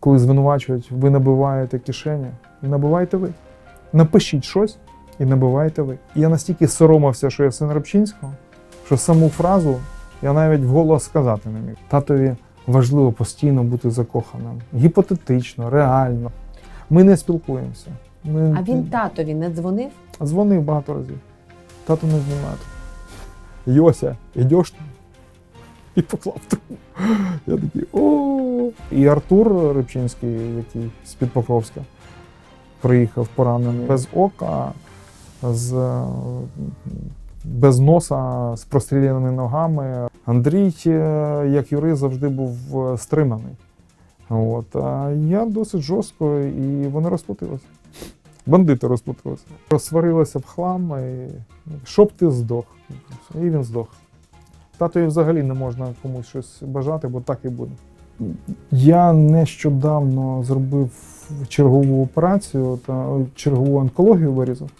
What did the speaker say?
коли звинувачують, ви набиваєте кишені, набивайте ви. Напишіть щось і набивайте ви. І я настільки соромився, що я син Рабчинського, що саму фразу я навіть вголос сказати не міг. Татові важливо постійно бути закоханим. Гіпотетично, реально. Ми не спілкуємося. Ми... А він татові не дзвонив? Дзвонив багато разів. Тато не знімає. Йося, йдеш там? І поклав трубку. Я такий о. І Артур Рибчинський, який з-під Покровська, приїхав поранений без ока, з, без носа, з простріляними ногами. Андрій, е, як юрист, завжди був е, стриманий. От. А я досить жорстко, і вони розплатилися. Бандити розплатилися. Розсварилися в хлам, і щоб ти здох. І він здох. Татові взагалі не можна комусь щось бажати, бо так і буде. Я нещодавно зробив чергову операцію та чергову онкологію вирізав.